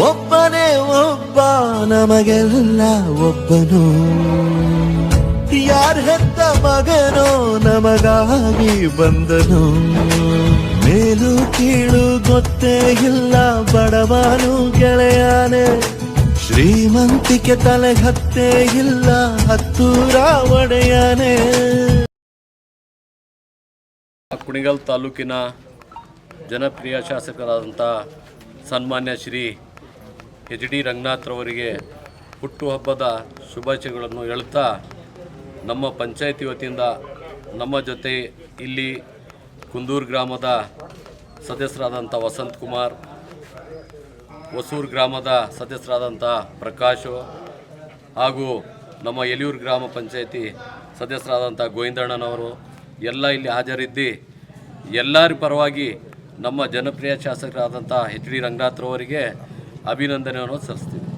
ಒಬ್ಬನೇ ಒಬ್ಬ ನಮಗೆಲ್ಲ ಒಬ್ಬನು. ಯಾರ ಹೆತ್ತ ಮಗನೋ ನಮಗಾಗಿ ಬಂದನು. ಮೇಲು ಕೀಳು ಗೊತ್ತೇ ಇಲ್ಲ ಬಡವನು ಗೆಳೆಯಾನೆ. ಶ್ರೀಮಂತಿಕೆ ತಲೆ ಹತ್ತೇ ಇಲ್ಲ ಹತ್ತೂರ ಒಡೆಯಾನೆ ಕುಣಿಗಲ್ ತಾಲೂಕಿನ ಜನಪ್ರಿಯ ಶಾಸಕರಾದಂಥ ಸನ್ಮಾನ್ಯ ಶ್ರೀ ಎಚ್ ಡಿ ರಂಗನಾಥ್ರವರಿಗೆ ಹುಟ್ಟುಹಬ್ಬದ ಶುಭಾಶಯಗಳನ್ನು ಹೇಳ್ತಾ ನಮ್ಮ ಪಂಚಾಯತಿ ವತಿಯಿಂದ ನಮ್ಮ ಜೊತೆ ಇಲ್ಲಿ ಕುಂದೂರು ಗ್ರಾಮದ ಸದಸ್ಯರಾದಂಥ ವಸಂತ್ ಕುಮಾರ್, ಹೊಸೂರು ಗ್ರಾಮದ ಸದಸ್ಯರಾದಂಥ ಪ್ರಕಾಶು ಹಾಗೂ ನಮ್ಮ ಯಲಿಯೂರು ಗ್ರಾಮ ಪಂಚಾಯತಿ ಸದಸ್ಯರಾದಂಥ ಗೋವಿಂದಣ್ಣನವರು ಎಲ್ಲ ಇಲ್ಲಿ ಹಾಜರಿದ್ದು ಎಲ್ಲರ ಪರವಾಗಿ ನಮ್ಮ ಜನಪ್ರಿಯ ಶಾಸಕರಾದಂಥ ಎಚ್ ಡಿ ರಂಗನಾಥ್ರವರಿಗೆ ಅಭಿನಂದನೆಯನ್ನು ಸಲ್ಲಿಸ್ತೀವಿ